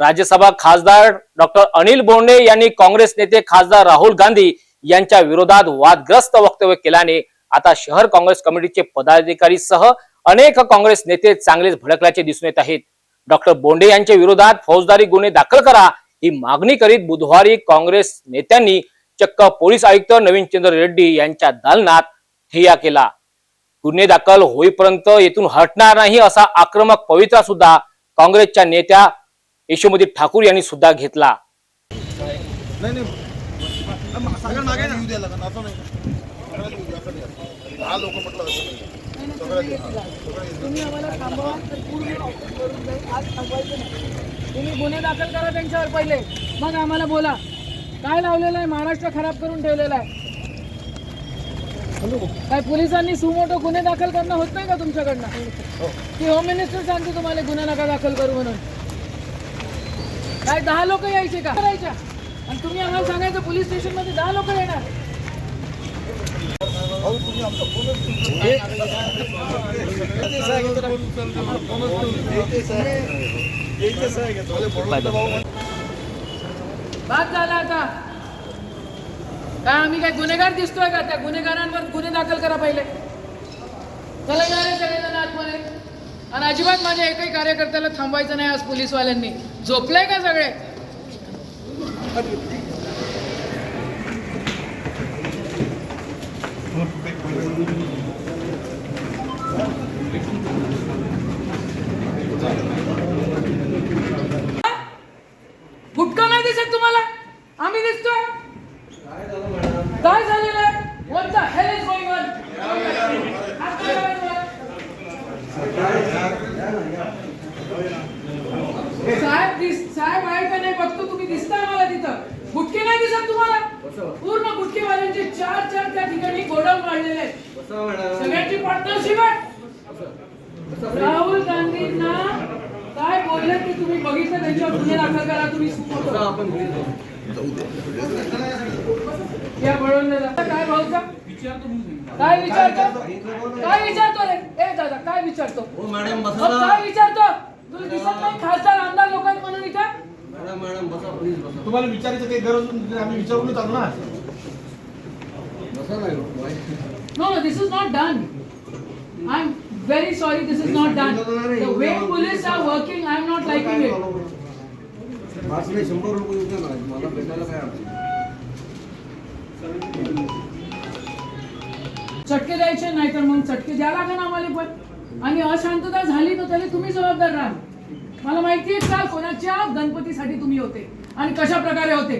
राज्यसभा खासदार डॉक्टर अनिल बोंडे यांनी काँग्रेस नेते खासदार राहुल गांधी यांच्या विरोधात वादग्रस्त वक्तव्य केल्याने आता शहर काँग्रेस कमिटीचे पदाधिकारी सह अनेक काँग्रेस नेते चांगलेच भडकल्याचे दिसून येत आहेत. डॉक्टर बोंडे यांच्या विरोधात फौजदारी गुन्हे दाखल करा ही मागणी करीत बुधवारी काँग्रेस नेत्यांनी चक्क पोलीस आयुक्त नवीन चंद्र रेड्डी यांच्या दालनात ठिय्या केला. गुन्हे दाखल होईपर्यंत येथून हटणार नाही असा आक्रमक पवित्रा सुद्धा काँग्रेसच्या नेत्या यशोमती ठाकूर यांनी सुद्धा घेतला. तुम्ही गुन्हे दाखल करा त्यांच्यावर पहिले. मग आम्हाला बोला. काय लावलेलं आहे? महाराष्ट्र खराब करून ठेवलेला आहे. काय पोलिसांनी सुमोटो गुन्हे दाखल करणं होत नाही का तुमच्याकडनं? की होम मिनिस्टर सांगते तुम्हाला गुन्हे नका दाखल करू म्हणून. काय दहा लोक यायचे का? करायच्या. आणि तुम्ही आम्हाला सांगायचं पोलीस स्टेशनमध्ये दहा लोक येणार. बाद झाला आता. काय आम्ही काय गुन्हेगार दिसतोय का? त्या गुन्हेगारांवर गुन्हे दाखल करा पहिले. चला जा सगळेजण आतमध्ये. आणि अजिबात माझ्या एकही कार्यकर्त्याला थांबवायचं नाही आज पोलीसवाल्यांनी. झोपलंय का सगळे Thank you नाही दिसत तुम्हाला आम्ही दिसतोय काय झालेलं आहे What the hell is going on? हात काय लावायचं? साहेब दिस साहेब आहे का नाही बघतो तुम्ही दिसताय मला तिथं गुटके नाही दिसत तुम्हाला पूर्ण गुटकेवाल्यांचे चार चार त्या ठिकाणी गोडाऊन वाढलेले आहेत सगळ्यांची पार्टनरशिप आहे. राहुल गांधींना काय बोलले ते तुम्ही बघितलं त्यांच्यावर गुन्हे दाखल करा तुम्ही. या बळवंताला. काय भाऊचा? काय विचारतो? काय विचारतो रे? ए दादा काय विचारतो? काय विचारतो? तुला दिसत नाही खासदार आमदार लोक आहेत म्हणून इथं? मॅडम मॅडम बसा प्लीज बसा. तुम्हाला विचारायचं काही गरज नाही, आम्ही विचारूनच आलो ना. बसा नाही No, no, this is not done. I'm very sorry, this is not done. The way police are working, I'm not liking it. पाच नाही शंभर रुपये होते ना मला भेटायला काय अडचण चटके द्यायचे नाही तर मग चटके द्या लागेल आम्हाला पण आणि अशांतता झाली तर त्याला तुम्ही जबाबदार राहा मला माहिती आहे काल कोणाच्या गणपतीसाठी तुम्ही होते आणि कशा प्रकारे होते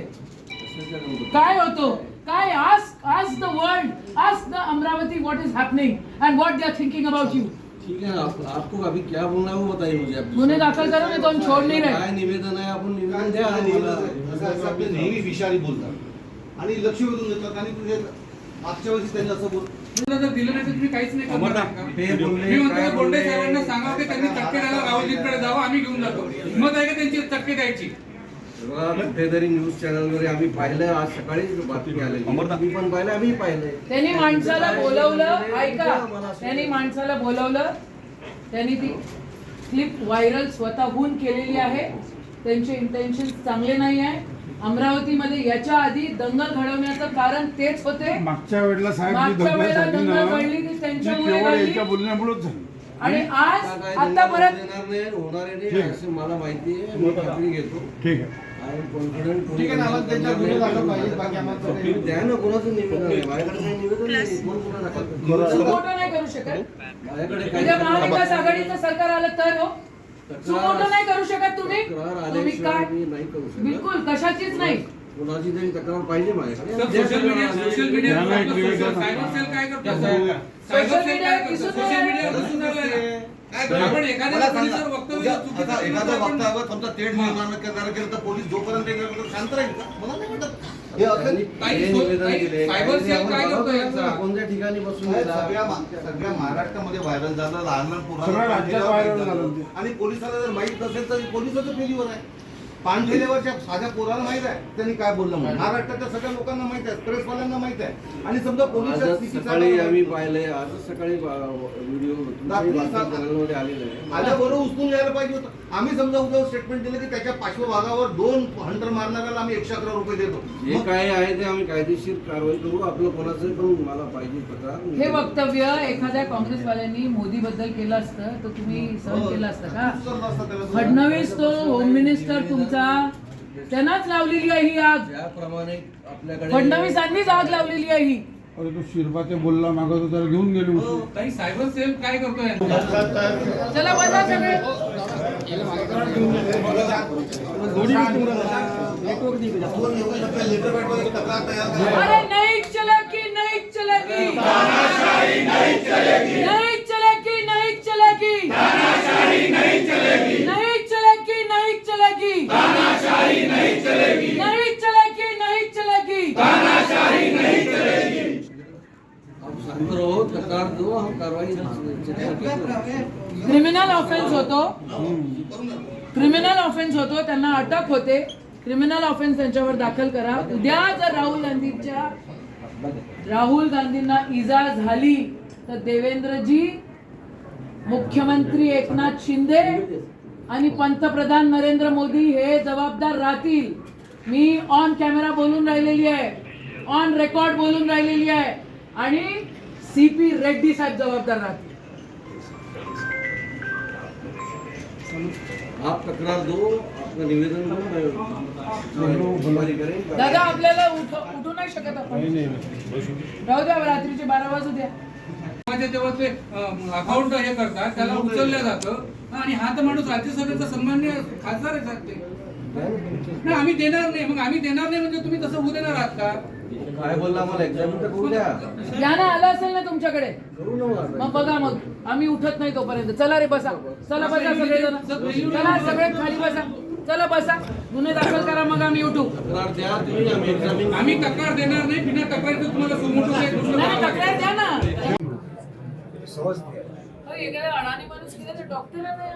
काय होतो काय आज आज द वर्ल्ड आज the Amravati what is happening and what they are thinking about you ठीक है आप, आपको अभी क्या बोलना है वो बताइए मुझे। आप गुन्हे दाखल करो नहीं तो हम छोड़ नहीं रहे। काय निवेदन आहे आपण निवेदन द्या आम्हाला. नेहमी विषारी बोलतात आणि लक्ष वेधून देतात आणि तुझे मागच्या वेळेस त्यांनी असं बोल जर दिलं नाही तर तुम्ही काहीच नाही करणार. का? ते बोलले, मी म्हणतो काय. साहेबांना सांगा की त्यांनी चटके द्यायला राहुलजींकडे जावं आम्ही घेऊन जातो. हिंमत आहे का त्यांची चटके द्यायची? कुठेतरी न्यूज चॅनल वर आम्ही पाहिलं आज सकाळी बातमी तुम्ही पण पाहिलं आम्ही पाहिलंय त्यांनी माणसाला बोलवलं ऐका. त्यांनी माणसाला बोलवलं. त्यांनी ती क्लिप व्हायरल स्वतःहून केलेली आहे. त्यांचे इंटेन्शन चांगले नाही आहे. अमरावतीमध्ये याच्या आधी दंगल घडवण्याचं कारण तेच होते. मागच्या वेळेला साहेब जी मागच्या दंगल वेळेला दंगल घडली ती त्यांच्यामुळे केवळ घडली. याच्या बोलण्यामुळेच झाली. आणि आज आता परत देणार नाही होणार ठीक नाही आहे. असं मला माहिती आहे मी खात्री घेतो. ठीक आहे. आय एम कॉन्फिडंट ठीक आहे ना, आम्हाला त्यांच्यावर गुन्हे दाखल पाहिजे, बाकी आम्हाला काही- तुम्ही द्या ना कोणाचं निवेदन आहे? माझ्याकडे काही निवेदन नाही कोण कोणाला दाखल करतं? मोठं नाही करू शकत. माझ्याकडे काही उद्या महाविकास आघाडीचं सरकार आलं तर हो? नाही करू शकत तुम्ही? नाही करू शकत. बिलकुल कशाचीच नाही. कोणाची तरी तक्रार पाहिजे social media social media cyber cell काय करतो सायबर सोशल सेल मीडिया काय करतो दिसून सोशल आलं. मीडिया दिसून आलं. काय आपण मला एखाद्या सांगा, पोलिसावर वक्तव्य उद्या चुकीचं आता केलं तर एखादं आपण- वक्तव्य समजा तेढ निर्माण करणार केलं तर पोलीस जोपर्यंत हे करत शांत राहील का मला नाही वाटत हे असं त्यांनी काही हे सो- निवेदन काही दिले. सायबर काही सेल आपण काय करतो बघा यांचा? कोणत्या ठिकाणी बसून दिला? सगळ्या मा- सगळ्या महाराष्ट्रामध्ये व्हायरल झालं लहान लहान सगळ्या राज्यात झालं ते. आणि पोलिसाला जर माहीत नसेल तर पोलिसाचं फेरीवर आहे पानठेलेवरच्या साध्या पोराला माहीत आहे. त्यांनी काय बोललं म्हणून. महाराष्ट्राच्या सगळ्या लोकांना माहीत आहे. प्रेसवाल्यांना माहीत आहे. आणि समजा पोलीस आजच सकाळी आम्ही पाहिलंय आजच सकाळी व्हिडिओ चॅनलमध्ये आलेलं आहे. आल्याबरोबर उचलून यायला पाहिजे होतं. आम्ही समजा उद्या स्टेटमेंट दिलं की त्याच्या पार्श्वभागावर दोन हंटर मारणाऱ्याला आम्ही एकशे अकरा रुपये देतो. जे मग काय आहे ते आम्ही कायदेशीर कारवाई करू. आपलं कोणाचं पण मला पाहिजे तक्रार हे वक्तव्य एखाद्या काँग्रेसवाल्यांनी मोदी बद्दल केलं असतं तर तुम्ही सहन केलं असतं का. फडणवीस तो होम मिनिस्टर तुमचा त्यांनाच लावलेली आहे ही आग. ज्याप्रमाणे आपल्याकडे फडणवीसांनीच आग लावलेली आहे ही. अरे तो शिरबा ते बोलला मागं तो त्याला घेऊन गेले उचलून. काही सायबर सेल काय करतोय? चला बसा सगळे. दोन एवढे सगळे लेटर पॅडवर एक क्रिमिनल ऑफेन्स होतो. क्रिमिनल ऑफेन्स होतो. त्यांना अटक होते. क्रिमिनल ऑफेन्स त्यांच्यावर दाखल करा. उद्या जर राहुल गांधीच्या राहुल गांधींना इजा झाली तर देवेंद्रजी मुख्यमंत्री एकनाथ शिंदे आणि पंतप्रधान नरेंद्र मोदी हे जबाबदार राहतील. मी ऑन कॅमेरा बोलून राहिलेली आहे. ऑन रेकॉर्ड बोलून राहिलेली आहे. आणि सी पी रेड्डी साहेब जबाबदार राहतील. आप तक्रार दो आपका निवेदन दो मैं दादा आपल्याला उठ उठू नाही शकत आपण. नाही नाही राहू द्या रात्रीचे बारा वाजू द्या. माझ्या तेव्हा ते अकाउंट हे करतात त्याला उचललं जातं. आणि हा तर माणूस राज्यसभेचा सन्मान्य खासदार आहे ते. नाही आम्ही देणार नाही. मग आम्ही देणार नाही म्हणजे तुम्ही तसं होऊ देणार आहात का काय बोलला मला? एक्झामिन तर करू द्या. ज्ञान आलं असेल ना तुमच्याकडे? करू ना मग. मग बघा मग. आम्ही उठत नाही तोपर्यंत. चला रे बसा. चला बसा सगळे जण चला सगळे खाली बसा. चला बसा. गुन्हे दाखल करा मग आम्ही उठू. तक्रार द्या तुम्ही आम्ही तक्रार देणार नाही. बिना तक्रारीचं तुम्हाला नाही करावं तक्रार. द्या ना. अडाणी माणूस गेला तर डॉक्टर आहे.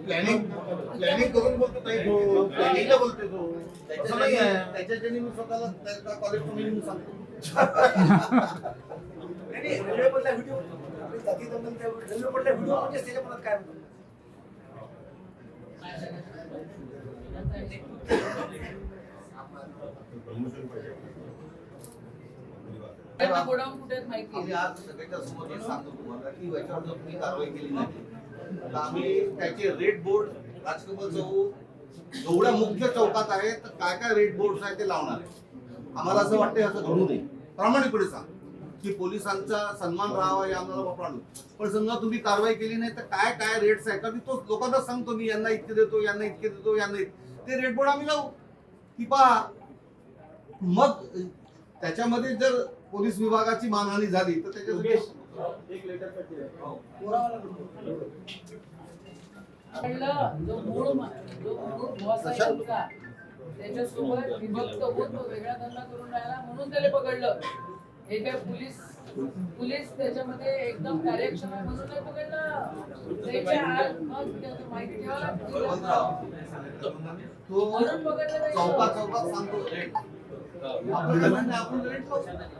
प्लॅनिंग करून बोलतो ताई. तो प्लॅनिंगला बोलते तो. असं नाही कॉलेज सांगतो. रेल्वे मधला व्हिडिओ त्या रेल्वे मधला व्हिडिओ म्हणजे त्याच्या काय म्हणतो? प्रमोशन पाहिजे आम्ही आहे. आज सगळ्याच्या समोर हे सांगतो तुम्हाला की याच्यावर जर तुम्ही कारवाई केली नाही. तर आम्ही त्याचे रेड बोर्ड राजकमल चौक जेवढ्या मुख्य चौकात आहे तर काय काय रेड बोर्ड आहेत ते लावणार आहे आम्हाला असं वाटतं असं घडू नये. प्रामाणिकपणे सांग की पोलिसांचा सन्मान राहावा या आम्हाला वापराणं पण समजा तुम्ही कारवाई केली नाही तर काय काय रेट्स आहे का मी तो लोकांना सांगतो मी यांना इतके देतो यांना इतके देतो यांना ते रेट बोर्ड आम्ही लावू. की पहा मग त्याच्यामध्ये जर पोलीस विभागाची मानहानी झाली तर त्याच्यासाठी एक लेटर त्यांचा, त्याच्यासोबत विभक्त होत तो वेगळा धंदा करून राहिला म्हणून त्याला पकडलं. हे काय पोलीस पोलीस त्याच्यामध्ये एकदम कार्यक्षम आहे म्हणून नाही पकडलं. त्याच्या आत मग त्याचं माहिती ठेवायला म्हणून पकडलं नाही. चौकात चौकात सांगतो. रेट आपण त्यांना आपण रेट लावू.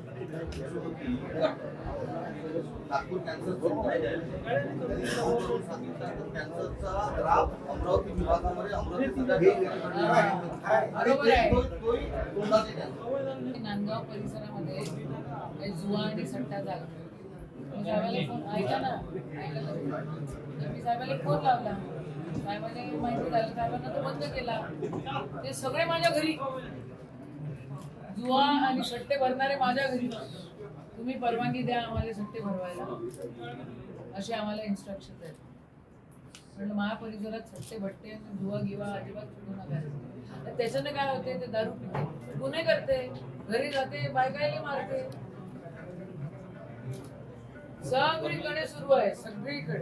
नागपूर कॅन्सर कॅन्सरचा अमरावती विभागामध्ये अमरावती नांदगाव परिसरामध्ये काही जुवा आणि सट्टा झाला. मी साहेबाला फोन ऐका ना ऐका तर मी साहेबाला फोन लावला. साहेबाने माहिती झाली साहेबांना तो बंद केला. ते सगळे माझ्या घरी. जुवा आणि सट्टे भरणारे माझ्या घरी तुम्ही परवानगी द्या आम्हाला सट्टे भरवायला. असे आम्हाला इन्स्ट्रक्शन आहेत म्हणलं माझ्या परिसरात सट्टे भट्टे आणि गिवा अजिबात फुटू नका. त्याच्यानं त्याच्याने काय होते ते दारू पिते. गुन्हे करते घरी जाते बायकायला मारते. सगळीकडे सुरू आहे सगळीकडे.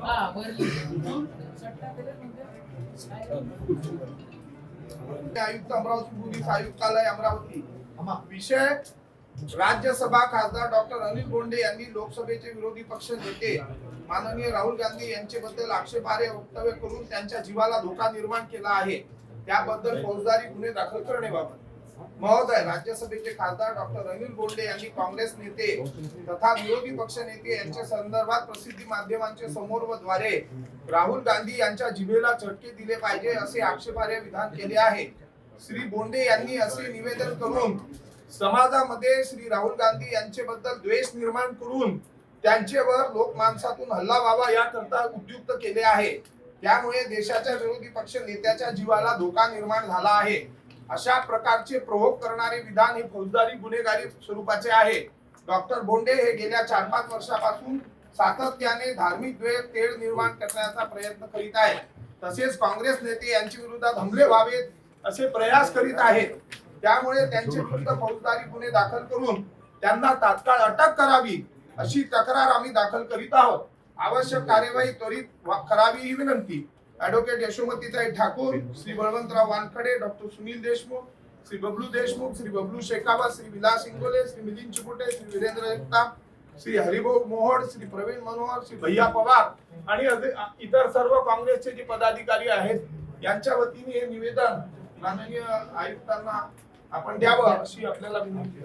हा भरली. सट्टा आयुक्त अमरावती पोलीस आयुक्तालय अमरावती. विषय राज्यसभा खासदार डॉक्टर अनिल बोंडे यांनी लोकसभेचे विरोधी पक्ष नेते माननीय राहुल गांधी यांच्याबद्दल आक्षेपार्ह वक्तव्य करून त्यांच्या जीवाला धोका निर्माण केला आहे. त्याबद्दल फौजदारी गुन्हे दाखल करण्याबाबत महोदय राज्यसभेचे खासदार डॉक्टर अनिल बोंडे यांनी काँग्रेस नेते तथा विरोधी पक्ष नेते यांच्या संदर्भात प्रसिद्धी माध्यमांच्या समोर व द्वारे राहुल गांधी यांच्या जिभेला चटके दिले पाहिजे असे आक्षेपार्ह विधान केले आहे. श्री बोंडे यांनी असे निवेदन करून समाजामध्ये श्री राहुल गांधी यांच्याबद्दल द्वेष निर्माण करून त्यांच्यावर लोकमानसातून हल्ला व्हावा याकरता उद्युक्त केले आहे. त्यामुळे देशाच्या विरोधी पक्ष नेत्याच्या जीवाला धोका निर्माण झाला आहे. अशा प्रकारचे प्रवोक करणारे विधान हे फौजदारी गुन्हेगारी स्वरूपाचे आहे. डॉक्टर बोंडे हे गेल्या चार पाच वर्षापासून सातत्याने धार्मिक द्वेष तेढ निर्माण करण्याचा प्रयत्न करीत आहेत. तसेच काँग्रेस नेते यांच्या विरोधात हमले व्हावेत असे प्रयास करीत आहेत. त्यामुळे त्यांचे विरुद्ध फौजदारी गुन्हे दाखल करून त्यांना तात्काळ अटक करावी अशी तक्रार आम्ही दाखल करीत आहोत. आवश्यक कार्यवाही त्वरित करावी ही विनंती. ऍडव्होकेट यशोमतीताई ठाकूर श्री बळवंतराव वानखडे डॉक्टर सुनील देशमुख श्री बबलू देशमुख श्री बबलू शेखावत श्री विलास इंगोले श्री मिलिंद चिपुटे श्री वीरेंद्र जगताप श्री हरिभाऊ मोहोड श्री प्रवीण मनोहर श्री भैया पवार आणि इतर सर्व काँग्रेसचे जे पदाधिकारी आहेत यांच्या वतीने हे निवेदन माननीय आयुक्तांना आपण द्यावं अशी आपल्याला विनंती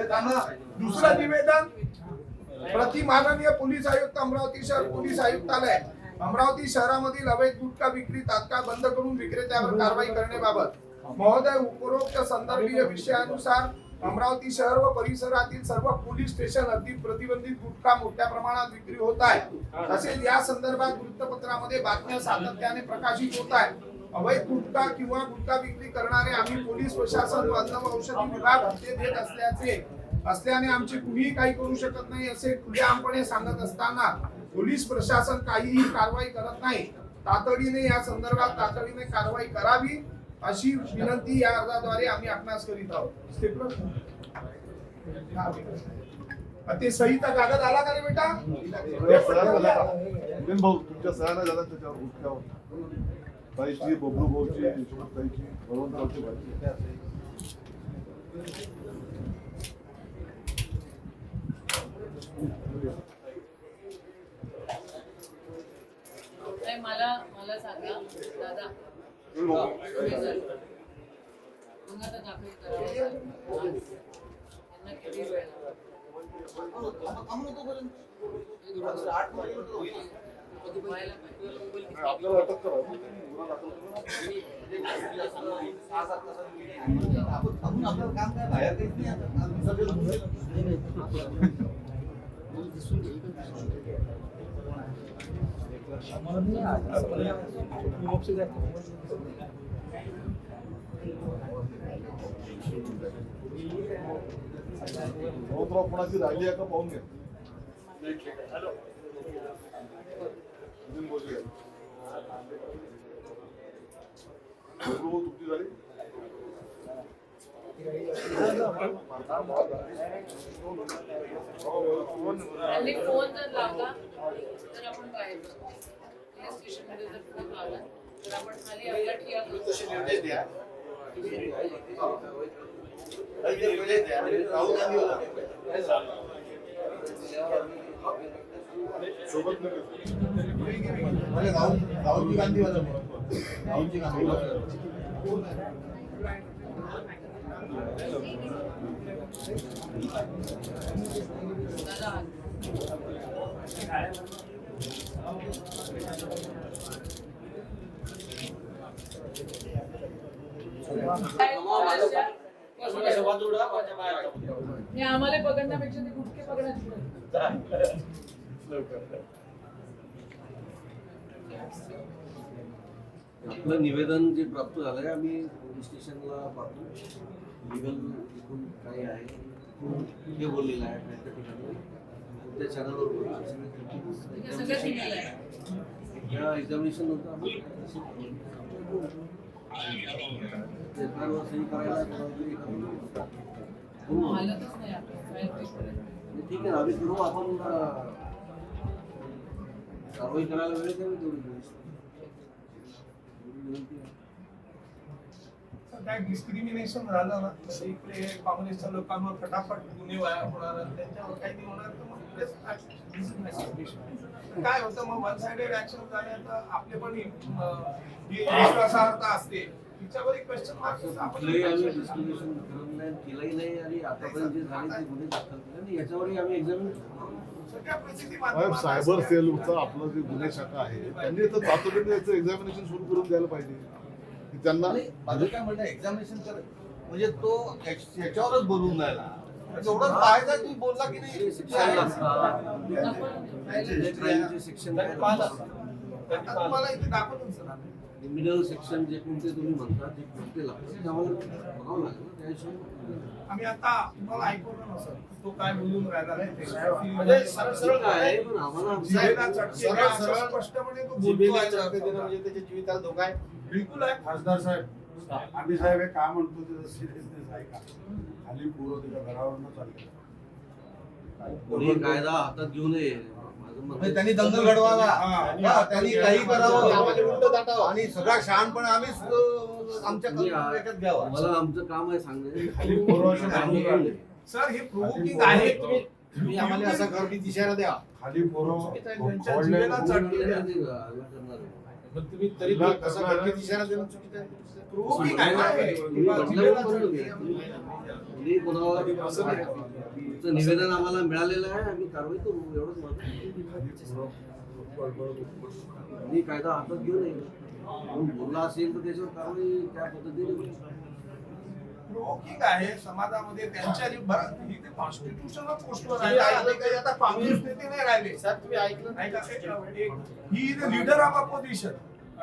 करण्यात दुसरं निवेदन प्रति माननीय पोलीस आयुक्त अमरावती शहर पोलीस आयुक्तालय अमरावती शहरामधील अवैध गुटखा विक्री तात्काळ बंद करून विक्रेत्यावर कारवाई करण्याबाबत महोदय उपरोक्त संदर्भीय विषयानुसार अमरावती शहर व परिसरातील सर्व पोलीस स्टेशन अगदी प्रतिबंधित गुटखा मोठ्या प्रमाणात विक्री होत आहे तसेच या संदर्भात वृत्तपत्रामध्ये बातम्या सातत्याने प्रकाशित होत आहेत. अवैध गुटखा किंवा गुटखा विक्री करणारे आम्ही पोलीस प्रशासन व अन्न व औषधी विभाग हप्ते देत असल्याचे असल्याने आमचे कुणीही काही करू शकत नाही असे खुलेआमपणे सांगत असताना पोलीस प्रशासन काहीही कारवाई करत नाही. तातडीने या संदर्भात तातडीने कारवाई करावी अशी विनंती या अर्जाद्वारे आम्ही आपणास करीत आहोत. ते सहीचा कागद आला का रे बेटा? भाऊ तुमच्या झाला त्याच्यावर ताईची बबलू भाऊची ताईची बळवंतरावची मला मला सांगा दादा आता दाखल करावं त्यांना किती वेळ आपल्याला अटक करा कोणाची राहिली आहे का पाहून घ्या हॅलो तुमची झाली फोन जर लावला तर आपण बाहेर जर फोन लावला तर आपण खाली आपला ठिया सोबत राहुल गांधी राहुलजी गांधी हे आम्हाला पकडण्यापेक्षा ते गुटके पकडण्याची आपलं निवेदन जे प्राप्त झालंय आम्ही पोलीस स्टेशनला पाठवू लिगल एकूण काय आहे. हे बोललेलं आहे त्या ठिकाणी. त्या चॅनलवर आहे, आहे. आहे. या एक्झामिनेशन नंतर आम्ही पेपरवर सही करायला हो. ठीक आहे आम्ही करू आपण कारवाई करायला वेळ तेवढी. एवढी विनंती आहे. काय डिस्क्रिमिनेशन झालं ना तर इकडे काँग्रेसच्या लोकांवर फटाफट गुन्हे वाया होणार आणि त्यांच्यावर काही नाही होणार तर मग तेच action. काय होतं मग वन साइडेड ऍक्शन झाल्याचं आपले पण अं, ही विश्वासार्हता असते तिच्यावर एक क्वेश्चन मार्क कुठलंही आम्ही डिस्क्रिमिनेशन करत नाही केलंही नाही आणि आतापर्यंत जे झाले ते गुन्हे दाखल केले आणि याच्यावरही आम्ही एक्झामिन सायबर. सेलचं आपलं जे गुन्हे शाखा आहे त्यांनी तर तातडीने याचं एक्झामिनेशन सुरू करून द्यायला पाहिजे. की त्यांना माझं काय म्हणणं एक्झामिनेशन कर म्हणजे तो याच- याच्यावरच बोलून एवढं पाहायचा की बोलला की नाही शिक्षण तुम्हाला इथे आम्ही. क्रिमिनल सेक्शन जे कोणते तुम्ही म्हणता ते कोणते लागतात ते आम्हाला बघावं लागेल. ना त्याशिवाय आम्ही आता तुम्हाला ऐकवलं ना सर तो काय बोलून राहिला नाही ते. म्हणजे सरळ सरळ ठीक आहे? पण आम्हाला जिभेला चटके सरळ- द्या, असं सरळ- स्पष्टपणे तो जिभेला बोलतोय चटके देणं सर. म्हणजे त्याच्या जीविताला धोका आहे बिलकुल आहे. खासदार साहेब आम्ही साहेब हे काय म्हणतो त्याचं सिरियसनेस आहे का? खाली पूर्व त्याच्या घरावरनं चालले. कोणी कायदा हातात घेऊ नये. म्हणजे आहे. त्यांनी दंगल घडवावा. त्यांनी काही करावं. आणि सगळा शहाणपणा आम्हीच अं, आमच्या याच्यात घ्यावा. मला आमचं काम आहे सांगणे आम्ही. सर हे प्रोवोकिंग आहे. तुम्ही तुम्ही आम्हाला असा करण्याची इशारा द्या. खाली तुम्ही तरी कसा इशारा देणं चुकीचं आहे? प्रोवोकिंग आहे. तुमचं निवेदन आम्हाला मिळालेलं आहे आम्ही कारवाई करू एवढंच मत मी कायदा हातात घेऊ नये. बोलला असेल तर त्याच्यावर कारवाई त्या पद्धतीने. प्रोवोकिंग आहे समाजामध्ये त्यांच्या कॉन्स्टिट्यूशनल पोस्टवर आहे. आता काँग्रेस नेते नाही राहिले. साहेब तुम्ही ऐकलं नाही का? He is leader of opposition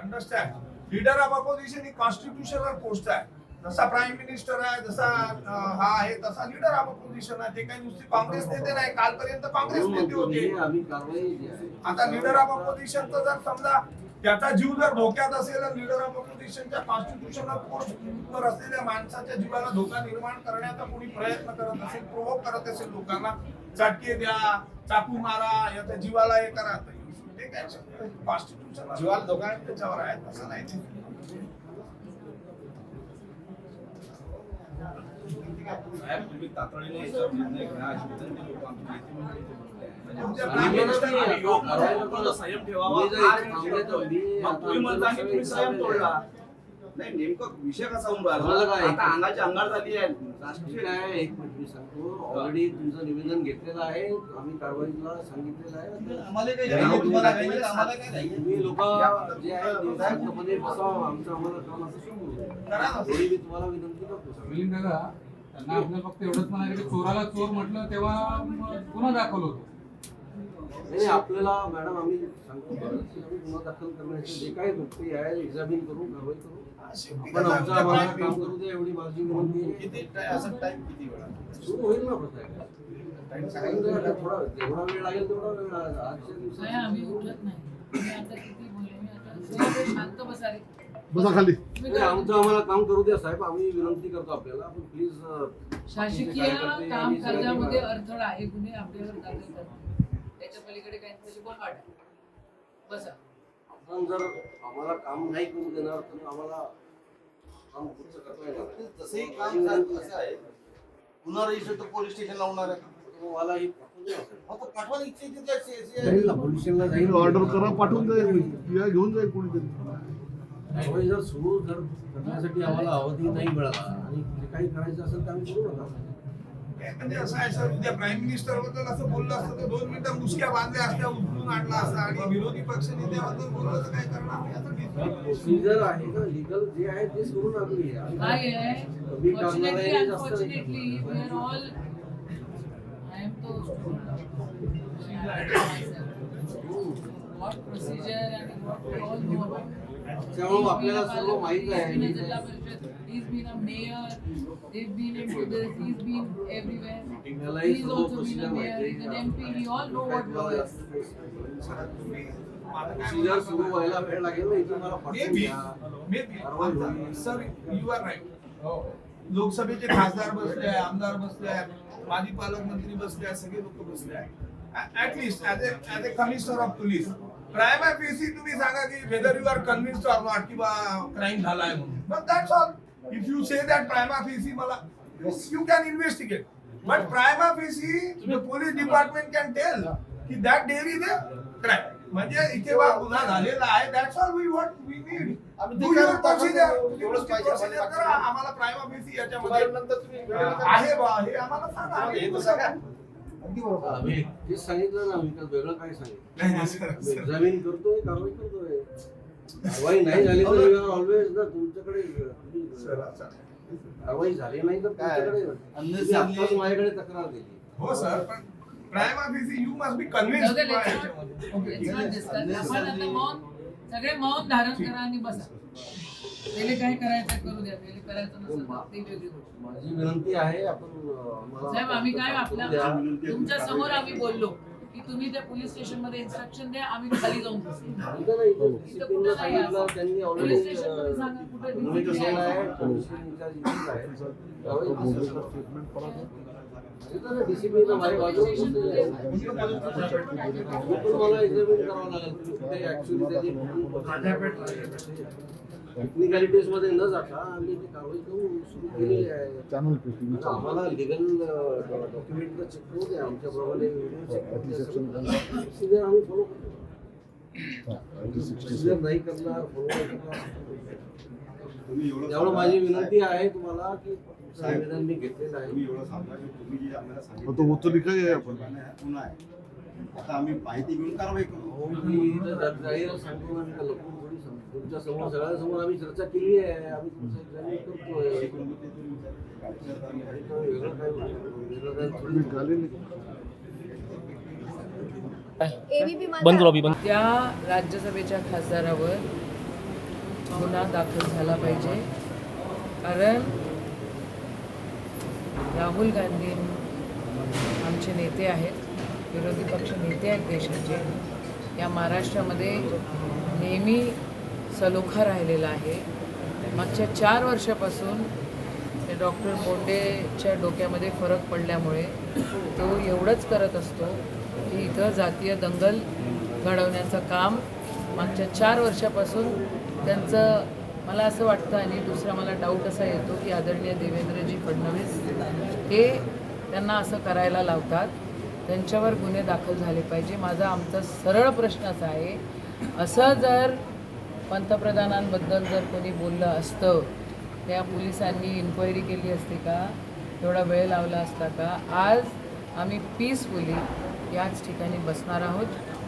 understand leader of opposition he constitutional post आहे. जसा प्राईम मिनिस्टर आहे जसा हा आहे तसा लीडर ऑफ अपोजिशन आहे. ते काही नुसते काँग्रेस नेते नाही कालपर्यंत काँग्रेस म्हणून नेते होते. आम्ही कारवाई जी आहे. आता लीडर ऑफ अपोजिशनचं जर समजा त्याचा जीव जर धोक्यात असेल आणि लीडर ऑफ अपोजिशनच्या कॉन्स्टिट्यूशनल पोस्टवर असलेल्या माणसाच्या जीवाला धोका निर्माण करण्याचा कोणी प्रयत्न करत असेल प्रोवोक करत असेल लोकांना चटके द्या चाकू मारा याच्या जीवाला हे करा. ते काय कॉन्स्टिट्यूशन जीवाला धोका? त्याच्यावर आहे तसं नाही. नाही नेमकं विषय कसा होऊन राहिला? अंगाची अंगार झाली आहे. राष्ट्रीय आहे एक मिनिट मी सांगतो ऑलरेडी तुमचं निवेदन घेतलेलं आहे आम्ही कारवाईला सांगितलेलं आहे. तुम्ही लोक जे आहे शांतपणे बसावं आमचं आम्हाला काम असं. एवढी मी तुम्हाला विनंती करतो त्यांना आपलं फक्त एवढंच म्हणाले की चोराला चोर म्हटलं तेव्हा गुन्हा दाखल होतो. नाही आपल्याला मॅडम आम्ही सांगतो आम्ही गुन्हा दाखल करण्याचे जे काही गोष्टी आहे एक्झामिन करू कारवाई करू. आपण आमचं काम करू द्या एवढी माझी विनंती किती टाइम असं टाइम किती वेळा सुरू होईल ना प्रथा सांगितलं थोडा जेवढा वेळ लागेल तेवढा वेळ आज- आजच्या नाही आम्ही दिवसात उठत नाही. मी आता किती बोलले मी आता जरा शांत बसा रे. बसा खाली. तुम्ही नाही, काय- आमचं आम्हाला काम करू द्या साहेब. आम्ही विनंती करतो आपल्याला आपण प्लीज शासकीय काम करण्यामध्ये अडथळा आहे गुन्हे आपल्यावर दाखल करतात. त्याच्या पलीकडे काही त्याची बोकाड आहे बसा. आपण जर आम्हाला काम नाही करू देणार तर आम्हाला काम पुढचं करता येणार तसंही काम असं आहे पुन्हा रजिस्टर तर पोलीस स्टेशन लावणार आहे. मला ही पाठवा जाईल ना पोलीस स्टेशनला जाईल. ऑर्डर करा पाठवून जाईल या घेऊन जाईल कोणीतरी जर सुरू जर करण्यासाठी आम्हाला अवधी नाही मिळाला आणि जे काही करायचं असेल तर आम्ही करू नका. म्हणजे असं आहे सर उद्या प्राईम मिनिस्टरबद्दल असं बोललं असतं तर दोन मिनिटं मुसक्या बांधल्या असत्या उचलून आणला असता आणि विरोधी पक्ष नेत्याबद्दल बोललं तर काय करणार. प्रोसिजर आहे ना लिगल जे आहे तेच करून आम्ही काय आहे कमी करणार फॉर्च्युनेटली आहे जास्त नाही. Unfortunately we are all I am तो व्हॉट प्रोसिजर आणि व्हॉट वी ऑल नो त्यामुळे आपल्याला सर्व माहीत आहे. जिल्हा परिषद He's been a mayor. They've been into this. He's been everywhere. He's also been a mayor. He's an आहे. MP. We all know what law is. Procedure सुरू व्हायला वेळ लागेल ना इथून मला पाठवून Maybe, द्या. maybe. कारवाई होईल. सर यू आर राईट लोकसभेचे खासदार बसले आहे आमदार बसले आहेत माजी पालकमंत्री बसले आहेत सगळे लोक बसले आहेत at least as as a commissioner of police prima facie तुम्ही सांगा की whether you are convinced or not की बा क्राईम झालाय म्हणून but that's all if you say that prima facie मला you can investigate but prima facie police department can tell की that there is crime म्हणजे इथे बा गुन्हा झालेला आहे. That's all we what we need पाहिजे. आम्हाला प्रायमा याच्यामध्ये आहे बा हे आम्हाला सांगा सांगितलं ना काही वेगळं काय नाही, नाही, सर, सांगितलं. एक्झामिन करतोय कारवाई करतोय. कारवाई नाही झाली तर यू आर ऑलवेज ना तुमच्याकडे सर. कारवाई झाली नाही तर तुमच्याकडे तुम्ही आत्ताच माझ्याकडे तक्रार दिली. हो सर पण prima facie you must be जाऊ दे, let's not- convinced let's not discuss. आपण आता मौन सगळे मौन धारण करा आणि बसा. त्याला काय करायचं करू द्या त्याला करायचं नसेल तर ती वेगळी गोष्ट. माझी विनंती आहे आपण अं, साहेब आम्ही काय आपल्या द्या. तुमच्यासमोर आम्ही बोललो. की तुम्ही त्या पोलीस स्टेशनमध्ये इन्स्ट्रक्शन द्या आम्ही खाली जाऊन पोलीस स्टेशनमध्ये अं, सांगा कुठं तुम्ही कसं डिसिप्लिन आहे, आहे. पोलीस इन्चार्ज इथेच आहे. त्यावेळी इथं ना डिसिप्लिन माझ्या बाजूला पोलीस कुठे स्टेशन आहे? हे पण मला एक्झामिन करावं लागेल तुम्ही कुठे ऍक्च्युली त्याची टेक्निकॅलिटीजमध्ये न जाता आम्ही ती कारवाई करून सुरू केलेली आहे. आता आम्हाला लिगल डॉक्युमेंट चेक करू द्या. आमच्याप्रमाणे. सगळं procedure आम्ही फॉलो करतो. Procedure नाही करणार नाही करणार. तुम्ही एवढं त्यामुळे माझी विनंती आहे तुम्हाला की निवेदन मी घेतलेलं तुम्ही आहे एवढं सांगा की तुम्ही जे आम्हाला सांगितलं. तो उचलली काय आपण पुन्हा आता आम्ही माहिती घेऊन कारवाई करू. हो, जाहीर का लपून. तुमच्यासमोर सगळ्यांसमोर आम्ही चर्चा केली आहे. आम्ही तुमचं त्या राज्यसभेच्या खासदारावर गुन्हा दाखल झाला पाहिजे. कारण राहुल गांधी आमचे नेते आहेत विरोधी पक्ष नेते आहेत देशाचे. या महाराष्ट्रामध्ये नेहमी सलोखा राहिलेला आहे. मागच्या चार वर्षापासून ते डॉक्टर बोंडेच्या डोक्यामध्ये फरक पडल्यामुळे तो एवढंच करत असतो की इथं जातीय दंगल घडवण्याचं काम मागच्या चार वर्षापासून त्यांचं मला असं वाटतं आणि दुसरा मला डाऊट असा येतो की आदरणीय देवेंद्रजी फडणवीस हे त्यांना असं करायला लावतात. त्यांच्यावर गुन्हे दाखल झाले पाहिजे. माझा आमचा सरळ प्रश्न असा आहे. असं जर पंतप्रधानांबद्दल जर कोणी बोललं असतं त्या पोलिसांनी इन्क्वायरी केली असते का? तेवढा वेळ लावला असता का? आज आम्ही पीसफुली याच ठिकाणी बसणार आहोत.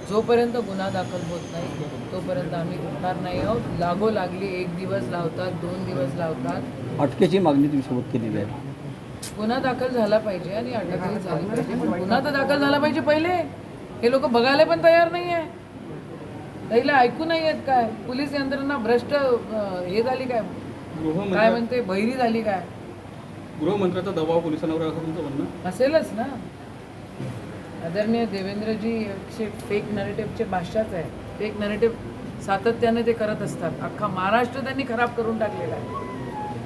जोपर्यंत गुन्हा दाखल होत नाही तोपर्यंत आम्ही उठणार नाही आहोत. लागो लागली एक दिवस लावतात दोन दिवस लावतात. अटकेची मागणी तुम्ही सोबत केलेली आहे. गुन्हा दाखल झाला पाहिजे आणि अटकही झाली पाहिजे. गुन्हा तर दाखल झाला पाहिजे पहिले. हे लोक बघायला पण तयार नाही आहे त्याला ऐकू नाही येत काय? पोलीस यंत्रणा भ्रष्ट अं, हे झाली काय? काय म्हणते बहिरी झाली काय? गृहमंत्र्याचा दबाव पोलिसांवर आहे असं तुमचं म्हणणं? असेलच ना. आदरणीय देवेंद्रजी चे फेक नरेटिव्हचे भाषाच आहे फेक नरेटिव्ह सातत्याने ते करत असतात. अख्खा महाराष्ट्र त्यांनी खराब करून टाकलेला आहे.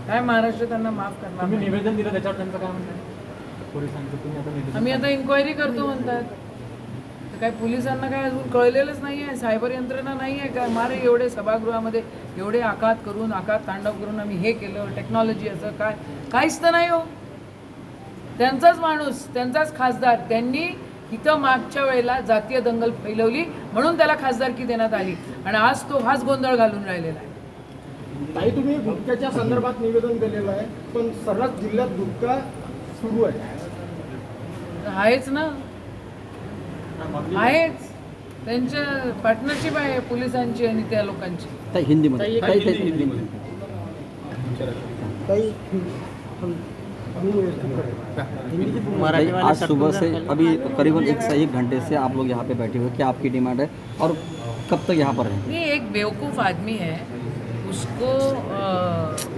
काय महाराष्ट्र त्यांना माफ करणार नाही? निवेदन दिलं त्याच्यावर त्यांचं काय म्हणणं आहे? पोलिसांचं तुम्ही आता निवेदन आम्ही आता इन्क्वायरी करतो म्हणतात. काय पोलिसांना काय अजून कळलेलंच नाही आहे सायबर यंत्रणा नाही आहे काय मारे एवढे सभागृहामध्ये एवढे आकात करून आकात तांडव करून आम्ही हे केलं टेक्नॉलॉजी असं काय? काहीच तर नाही हो. त्यांचाच माणूस त्यांचाच खासदार त्यांनी इथं मागच्या वेळेला जातीय दंगल फैलवली म्हणून त्याला खासदारकी देण्यात आली. आणि आज तो हाच गोंधळ घालून राहिलेला आहे. ताई तुम्ही गुटख्याच्या संदर्भात निवेदन दिलेलं आहे पण सर्रास जिल्ह्यात गुटखा सुरू आहे. आहेच ना. आहेच त्यांच्या पार्टनरशिप आहे पोलिसांची आणि त्या लोकांची. ताई हिंदीमध्ये. ताई ताई हिंदीमध्ये. ताई, आज सुबह से अभी करीबन एक से एक घंटे से आप लोग यहाँ पे बैठे हुए क्या आपकी डिमांड है? और कब तक यहाँ पर रहेंगे ये एक बेवकूफ़ आदमी है। उसको अ,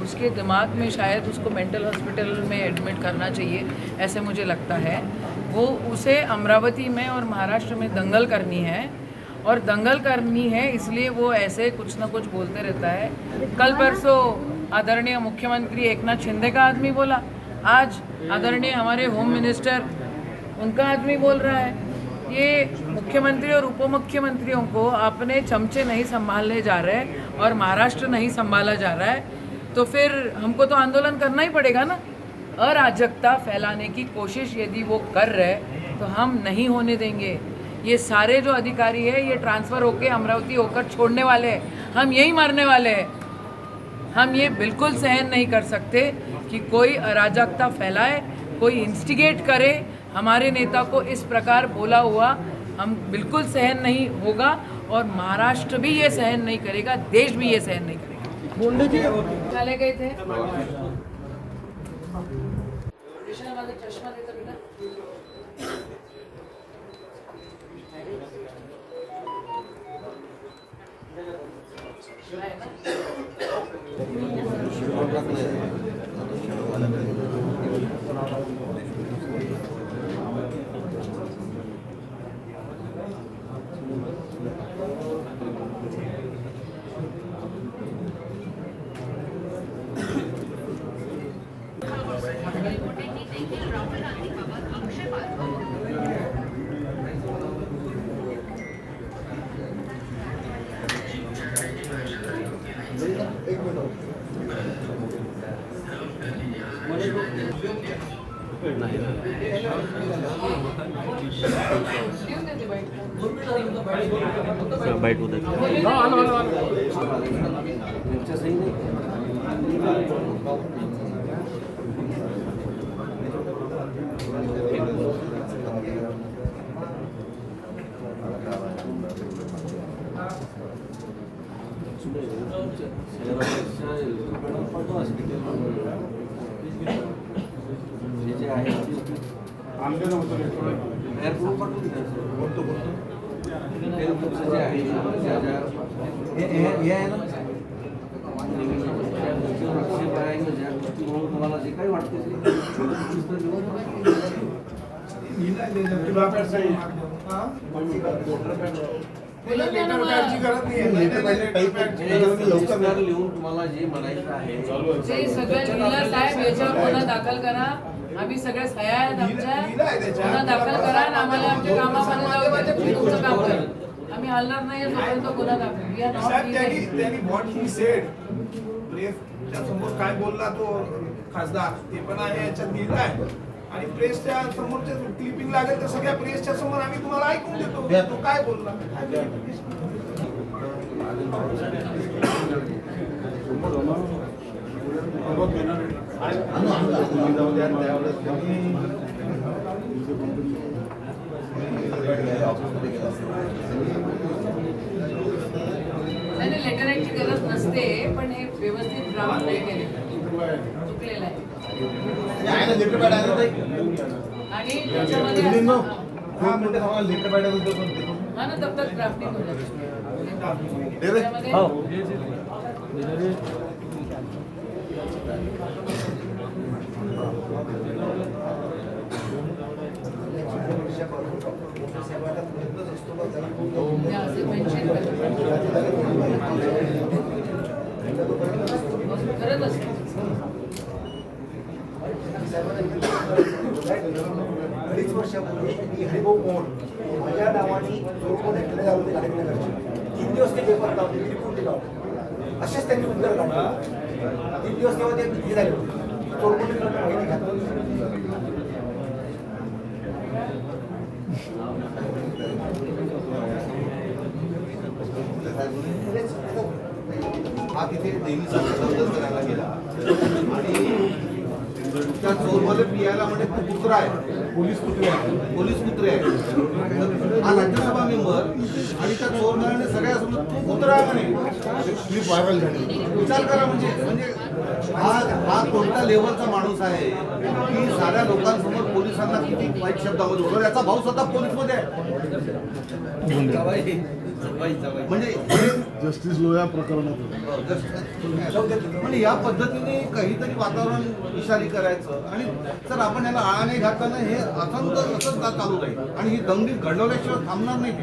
उसके दिमाग में शायद उसको मेंटल हॉस्पिटल में एडमिट करना चाहिए ऐसे मुझे लगता है। वो उसे अमरावती में और महाराष्ट्र में दंगल करनी है। और दंगल करनी है, इसलिए वो ऐसे कुछ ना कुछ बोलते रहता है। कल परसों आदरणीय मुख्यमंत्री एकनाथ शिंदे का आदमी बोला। आज आदरणीय हमारे होम मिनिस्टर उनका आदमी बोल रहा है। ये मुख्यमंत्री और उप मुख्यमंत्रियों को अपने चमचे नहीं संभालने जा रहे और महाराष्ट्र नहीं संभाला जा रहा है। तो फिर हमको तो आंदोलन करना ही पड़ेगा ना। अराजकता फैलाने की कोशिश यदि वो कर रहे तो हम नहीं होने देंगे। ये सारे जो अधिकारी है ये ट्रांसफ़र होके अमरावती होकर छोड़ने वाले हैं। हम यही मारने वाले हैं। हम ये बिल्कुल सहन नहीं कर सकते कि कोई अराजकता फैलाए कोई इंस्टिगेट करे। हमारे नेता को इस प्रकार बोला हुआ हम बिल्कुल सहन नहीं होगा और महाराष्ट्र भी ये सहन नहीं करेगा देश भी ये सहन नहीं करेगा। चले गए थे? कृष्णा, माझा चष्मा देता बेटा आहे ना? नाही बाईट. होत बोलले नव्हतं तुम्हाला जे काही वाटते लिहून तुम्हाला जे म्हणायचं आहे दाखल करा. आम्ही सगळे सह्या आहेत आमच्या दाखल करा आणि आम्हाला आमच्या कामामध्ये जाऊ द्या. तुम्ही तुमचं काम करा. आम्ही हलणार नाही जोपर्यंत गुन्हा दाखल. We are not साहेब doing त्यांनी that. त्यांनी व्हॉट ही सेड प्रेसच्या समोर काय बोलला तो खासदार ते पण आहे याच्यात लिहिलं आहे. आणि प्रेसच्या समोरच्या क्लिपिंग लागेल तर सगळ्या प्रेसच्या समोर आम्ही तुम्हाला ऐकून देतो. तो काय बोलला? नाही लेटराची गरज नसते पण हे व्यवस्थित ड्राफ्ट नाही केले चुकलेलं आहे. आणि त्याच्यामध्ये हा ना तब तक ड्राफ्टिंग हो जाते त्याच्यामध्ये हे असे mention करा. करत असतो अडीच वर्षापूर्वी मी हरिभाऊ मोहोळ माझ्या नावाने चोरकोण घेतले जाऊ होते गाडीनगरचे तीन दिवस ते पेपर लावले रिपोर्ट दिला असेच त्यांनी उत्तर काढलं. तीन दिवस तेव्हा ते झाले होते. चोरकोण माहिती घातली हा तिथे देवीचा दर्शन करायला गेला. आणि त्या चोरमध्ये पियाला म्हणजे तो कुत्रा आहे. पोलीस कुत्रे आहे पोलीस कुत्रे आहे हा राज्यसभा मेंबर आणि त्या चोर घराने सगळ्या समोर तो कुत्रा आहे म्हणे. व्हायरल झाली विचार करा म्हणजे म्हणजे हा हा कोणत्या लेवलचा माणूस आहे? की साऱ्या लोकांसमोर पोलिसांना किती वाईट शब्दामध्ये बोलतो याचा भाऊ स्वतः पोलीसमध्ये आहे. म्हणजे हे जस्टिस लोया प्रकरणात होतं. म्हणजे या पद्धतीने काहीतरी वातावरण इशारी करायचं आणि जर आपण याला आळा नाही घातला हे असंच का चालू राहील? आणि ही दंगली घडवल्याशिवाय थांबणार नाही